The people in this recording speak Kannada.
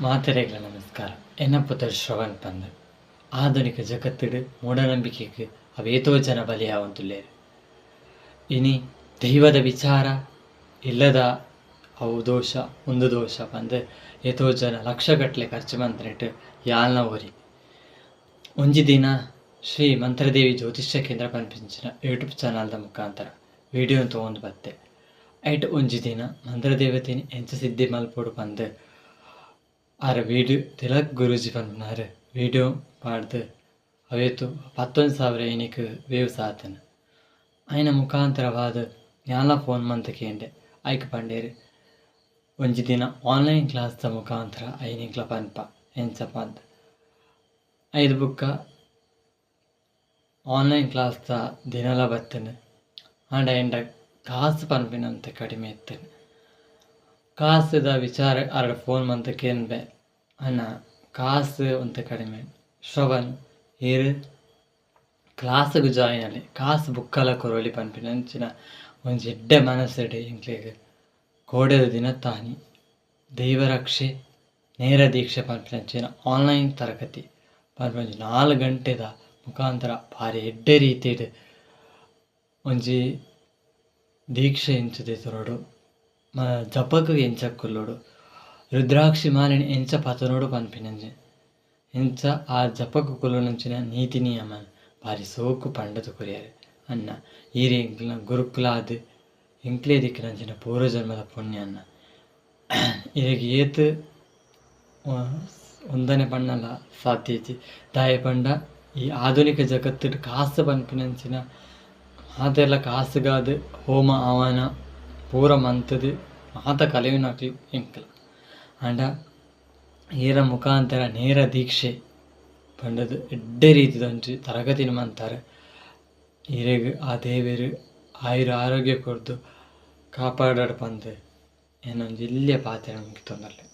ಮಾತೆರೆಗಳ, ನಮಸ್ಕಾರ. ಎನ್ನ ಪುತ್ರ ಶ್ರವಣ್ ಪಂದ್. ಆಧುನಿಕ ಮೂಢನಂಬಿಕೆ ಅವೇತೋ ಜನ ಬಲಿಯಾವಂತುಳ್ಳೇರು ಇನಿ ದೈವದ ವಿಚಾರ ಇಲ್ಲದ ಅವು ದೋಷ, ಒಂದು ದೋಷ ಬಂದು ಏತೋ ಜನ ಲಕ್ಷಗಟ್ಟಲೆ ಖರ್ಚು ಮಂತ್ರಿಟ್ಟು ಯಾಲ್ನ ಊರಿ ಒಂಜಿ ದಿನ ಶ್ರೀ ಮಂತ್ರದೇವಿ ಜ್ಯೋತಿಷ್ಯ ಕೇಂದ್ರ ಪನ್ಪಿಂಚಿನ ಯೂಟ್ಯೂಬ್ ಚಾನಲ್ದ ಮುಖಾಂತರ ವಿಡಿಯೋ ತೊಗೊಂಡು ಬತ್ತೆ. ಐಟ್ ಒಂಜಿ ದಿನ. ಮಂತ್ರದೇವತೆನ ಎಂಚ ಸಿದ್ಧಿ ಮಲ್ಪೋಡು ಪಂದ್. ಆರ ವಿಡಿಯೋ ತಿಲಕ್ ಗುರೂಜಿ ಪನ್ಪುನಾರ ವಿಡಿಯೋ ಪಾಡ್ದು. ಅವೇತು ಪತ್ತೊಂದು ಸಾವಿರ ಏನಿಕ್ ವ್ಯೂಸ್ ಆತನ ಆಯ್ನ ಮುಖಾಂತರವಾದ ಜ್ಞಾನ ಫೋನ್ ಮಂತ ಕೇಂಡೆ ಐಕ್ ಪಂಡೇರು. ಒಂಜಿ ದಿನ ಆನ್ಲೈನ್ ಕ್ಲಾಸ್ದ ಮುಖಾಂತರ ಐನಿಕ್ಲ ಪನ್ಪ, ಎಂಚ ಪಂದ್. ಐದು ಬುಕ್ಕ ಆನ್ಲೈನ್ ಕ್ಲಾಸ್ದ ದಿನಲ ಬತ್ತನೆ. ಆಂಡ ಎಂಡ ಕಾಸು ಪನ್ಪಿನಂತೆ ಕಡಿಮೆ ಇತ್ತೇನೆ ಕಾಸುದ ವಿಚಾರ ಅರಡ ಫೋನ್ ಮಂತ ಕೇನ್ಬೆ. ಅಣ್ಣ, ಕಾಸು ಅಂತ ಕಡಿಮೆ. ಶ್ರವಣ್, ಏರು. ಕ್ಲಾಸ್ಗೆ ಜಾಯಿನ್ ಅಲ್ಲಿ. ಕಾಸು ಬುಕ್ಕಲ ಕೊರೊಲಿ ಪನ್ಪಿನಂಚಿನ ಒಂಜಿ ಎಡ್ಡೆ ಮನಸ್ಸೆಡೆ ಇಂಕ್ಲೆಗ್. ಕೋಡೆದ ದಿನ ತಾನಿ. ದೈವರಕ್ಷೆ ನೇರ ದೀಕ್ಷೆ ಪನ್ಪಿನಂಚಿನ ಆನ್ಲೈನ್ ತರಗತಿ. ಪನ್ಪಂಜಿ ನಾಲ್ಕು ಗಂಟೆದ ಮುಖಾಂತರ ಭಾರಿ ಎಡ್ಡೆ ರೀತಿಡ್ ಒಂಜಿ ದೀಕ್ಷೆ ಎಂಚದೆ ತೊರಡು ಮ ಜಪಕ್ಕೆ ಎಂಚ ಕುಲ್ಲೋಡು ರುದ್ರಾಕ್ಷಿ ಮಾಲಿನಿ ಎಂಚ ಪತನೋಡು ಪನ್ಪಿನಂಜೆ ಎಂಚ ಆ ಜಪಕ್ಕೆ ಕುಲ್ಲುನಂಚಿನ ನೀತಿ ನಿಯಮ ಭಾರಿ ಸೋಕು ಪಂಡದು ಕೊರಿಯಾರೆ ಅನ್ನ ಈರಿ ಎಂಕ್ಲ ಗುರುಕುಲಾದ್ ಎಂಕ್ಲೇ ದಿಕ್ಕಿನಂಚಿನ ಪೂರ್ವಜನ್ಮದ ಪುಣ್ಯ ಅನ್ನ ಇದಕ್ಕೆ ಏತ್ ಒಂದನೇ ಪಣ್ಣಲ್ಲ ಸಾಧ್ಯತೆ ದಾಯ ಪಂಡ ಈ ಆಧುನಿಕ ಜಗತ್ತಿಡ್ ಕಾಸು ಪನ್ಪಿನಂಚಿನ ಮಾತೆಲ್ಲ ಕಾಸುಗಾದ, ಹೋಮ ಹವನ ಪೂರ ಮಂತದು ಮಾತ ಕಲೆಯುನಕ್ಲು ಎಂಕಲ್. ಆಂಡ ಏರ ಮುಖಾಂತರ ನೇರ ದೀಕ್ಷೆ ಪಂಡದು ಎಡ್ಡೆ ರೀತಿದೊಂಜಿ ತರಗತಿನ ಮಂತಾರೆ ಈರೆಗ್ ಆ ದೇವರು ಆಯುರ ಆರೋಗ್ಯ ಕೊರ್ದು ಕಾಪಾಡಾಡ್ ಪಂದ್ ಏನೊಂದು ಇಲ್ಲೇ ಪಾತ್ರೆ ನಮಗೆ ತೊಂದರೆ